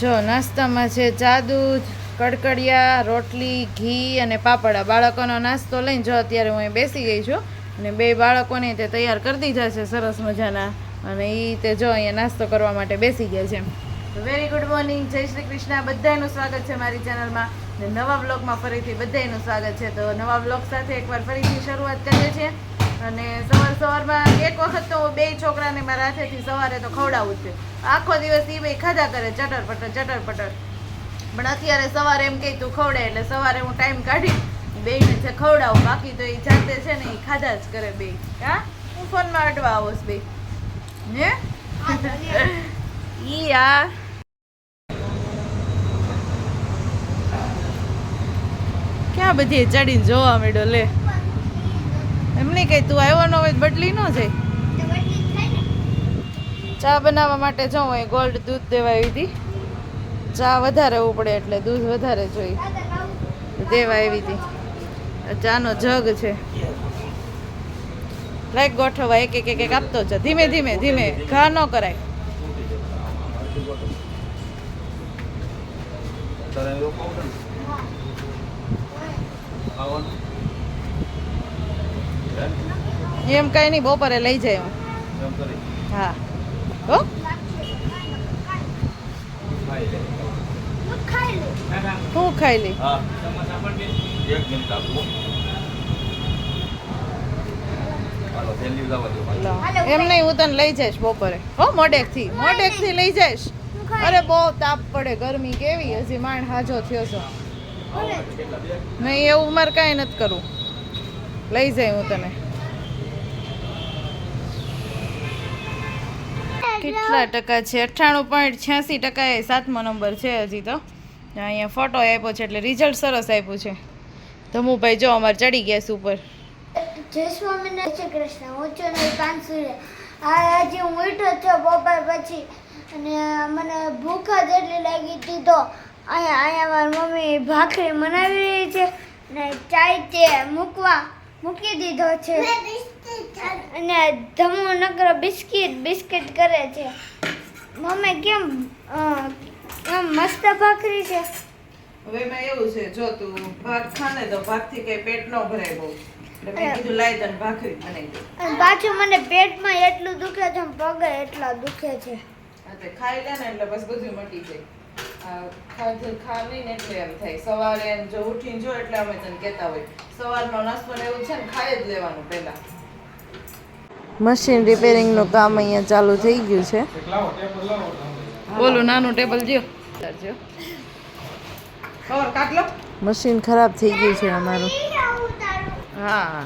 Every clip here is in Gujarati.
જો, નાસ્તામાં છે ચા દૂધ કડકડિયા, રોટલી, ઘી અને પાપડા. બાળકોનો નાસ્તો લઈને જો અત્યારે હું બેસી ગઈ છું અને બે બાળકોને તે તૈયાર કરી દીધા છે સરસ મજાના. અને એ તે જો અહીંયા નાસ્તો કરવા માટે બેસી ગયા છે. વેરી ગુડ મોર્નિંગ જય શ્રી કૃષ્ણ. બધાનું સ્વાગત છે મારી ચેનલમાં. ને નવા બ્લોગમાં ફરીથી બધાનું સ્વાગત છે. તો નવા બ્લોગ સાથે એકવાર ફરીથી શરૂઆત કરીએ છીએ. અને સવાર સવારમાં એક વખત તો બે છોકરાને મારા હાથેથી સવારે તો ખવડાવું છે. આખો દિવસ એ બે ખાધા કરે ચટર પટર ચટર પટર પણ અત્યારે સવારે એમ કહી તું ખવડે એટલે સવારે હું ટાઈમ કાઢી બેયને છે ખવડાવું, બાકી તો એ જાતે છે ને એ ખાધા જ કરે બે હા? હું ફોનમાં અડવા આવોસ બે હે? ઈ આ. ક્યાં બધી ચડીને જોવા માંડ્યો લે. એમ નહીં કઈ તું આવ્યો હોય બદલી ન જાય. ચા બનાવવા માટે જો અહીં ગોલ્ડ દૂધ દેવા આવી હતી ચા વધારે ઉપડે એટલે દૂધ વધારે જોઈ દેવા આવી હતી ચાનો જગ છે. લાઈક ગોઠવવા, એક એક એક આપતો છે ધીમે ધીમે ધીમે. ઘા ન કરાય. આવવાનું? એમ કઈ નહીં બપોરે લઈ જાય હું. કરી હા? હો હું. ખાઈ લો. એમ નહીં હું તને લઈ જઈશ બપોરે. હો મોડેકથી. મોડેકથી લઈ જઈશ. અરે બહુ તાપ પડે ગરમી કેવી? હજી માંડ હાજો થયો છો. નહીં એવું મારે કાંઈ નથી કરવું. લઈ જાય હું તને. કેટલા ટકા છે? અઠ્ઠાણું પોઈન્ટ છ્યાસી ટકા એ સાતમો નંબર છે હજી તો. અહીંયા ફોટો આપ્યો છે એટલે રિઝલ્ટ સરસ આપ્યું છે. ધમુભાઈ, જો અમારે ચડી ગયા છે ઉપર. જય સ્વામિનારાયણ કૃષ્ણ. હું છું ને કાંસુરે આ આજે હું ઉઠો છો બપોર પછી અને મને ભૂખ જ એટલી લાગી હતી તો અહીંયા અહીંયા મારી મમ્મી ભાખરી બનાવી રહી છે ને ચાય તે મૂકવા મૂકી દીધો છે. અને ધમો નકરો બિસ્કિટ બિસ્કિટ કરે છે. મમ્મી કેમ કેમ મસ્ત ભાખરી છે? હવે એમાં એવું છે જો તું ભાત ખાને તો ભાતથી કઈ પેટ ન ભરાય બહુ. એટલે મેં કીધું તને ભાખરી બનાવી દઉં. અને પાછું મને પેટમાં એટલું દુખે છે પગે એટલા દુખે છે. ખાઈ લે ને એટલે બસ બધું મટી જાય. આ ખાધું ખાવી એટલે એમ થાય. સવારે જો ઉઠીને જો એટલે અમે તને કહેતા હોય. સવારનો નાસ્તો એવું છે ને ખાઈ જ લેવાનું પહેલા. મશીન રિપેરિંગનું કામ અહીંયા ચાલુ થઈ ગયું છે. બોલો નાનું ટેબલ જો મશીન ખરાબ થઈ ગયું છે અમારું. હા.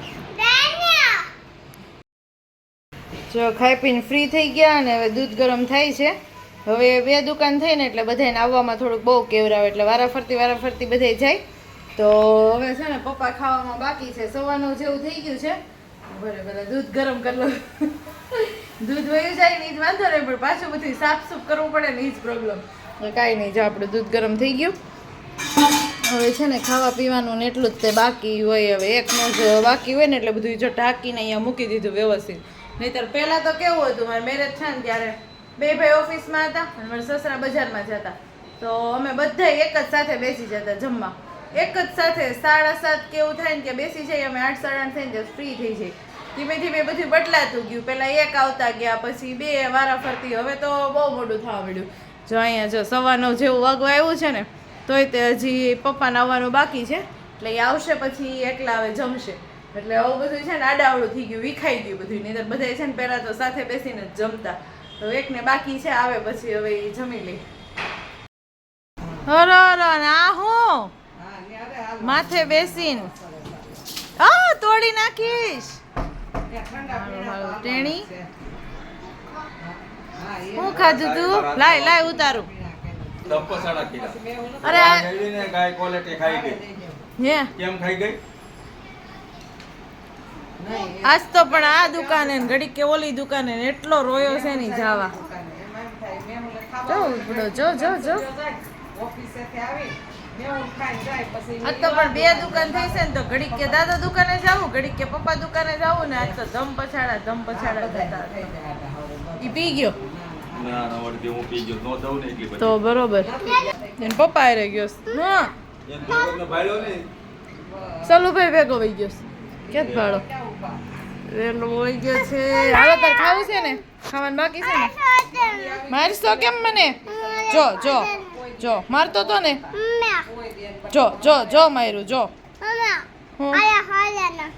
જો ખાઈ પીને ફ્રી થઈ ગયા અને હવે દૂધ ગરમ થાય છે. હવે બે દુકાન થઈ ને એટલે બધાને આવવામાં થોડુંક બહુ કેવરાવે એટલે વારા ફરતી વારા ફરતી બધાય જાય. તો હવે છે ને પપ્પા ખાવામાં બાકી છે. સવારનું જેવું થઈ ગયું છે. બરે ભલે, દૂધ ગરમ કરી લો. દૂધ વયું જાય ને એ જ વાંધો નહીં, પણ પાછું બધું સાફ સૂફ કરવું પડે ને એ જ પ્રોબ્લેમ કાંઈ નહીં, જો આપણું દૂધ ગરમ થઈ ગયું. હવે છે ને ખાવા પીવાનું ને એટલું જ તે બાકી હોય હવે. એકનું જ બાકી હોય ને એટલે બધું જો ઢાંકીને અહીંયા મૂકી દીધું વ્યવસ્થિત. નહીતર પહેલાં તો કેવું હતું, મારે મેરેજ છે ને ત્યારે બે ભાઈ ઓફિસમાં હતા અને મારા સસરા બજારમાં જતા તો અમે બધા એક જ સાથે બેસી જતા જમવા. એક જ સાથે સાડા સાત કેવું થાય ને કે બેસી જઈએ, અમે આઠ સાડા આઠ થઈને ફ્રી થઈ જઈએ. ધીમે ધીમે બધું બદલાતું ગયું. પેલા એક આવતા ગયા પછી બે વારા ફરતી હવે તો બહુ મોડું થવા મળ્યું જો અહીંયા જો સવારનો જેવું વાગવા આવ્યું છે ને તોય તે હજી પપ્પાને આવવાનું બાકી છે. એટલે એ આવશે પછી એકલા હવે જમશે. એટલે આવું બધું છે ને આડાવડું થઈ ગયું વિખાઈ ગયું બધું. નહીં બધા છે ને પહેલાં તો સાથે બેસીને જ જમતા. તો એકને બાકી છે આવે પછી હવે એ જમી લે. હરો હરો ના હું? માથે બેસીને. આ તોડી નાખીશ. ટેણી હું ખાધું તું? લાય લાય ઉતારું. અરે ગાય ગાય ક્વોલિટી ખાઈ ગઈ. હે? કેમ ખાઈ ગઈ? આજ તો પણ આ દુકાને ને ઘડીક કે ઓલી દુકાને એટલો રોયો છે ની જાવા. જો ઉપડો જો જો જો. આજ તો પણ બે દુકાન થઈ છે ને તો ઘડીક કે દાદા દુકાને જાવું ઘડીક કે પપ્પા દુકાને જાવું ને આજ તો ધમ પછાડા ધમ પછાડા જતા ઈ પી ગયો? ના ના વળતી હું પી ગયો ન દઉં ને એટલી બધી તો બરોબર. એને પપ્પા હારે ગયો છે. હા. સલુભાઈ ભેગો વહી ગયો કેત ભાડો? વેલો વહી ગયો છે. હાલો તાર ખાવું છે ને? ખાવાનું બાકી છે ને? મારીશ તો કેમ મને? જો જો જો. મારતો તો ને? જો જો જો મારું જો.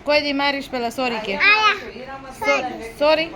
કોઈ દી મારીશ પેલા સોરી કે. સોરી?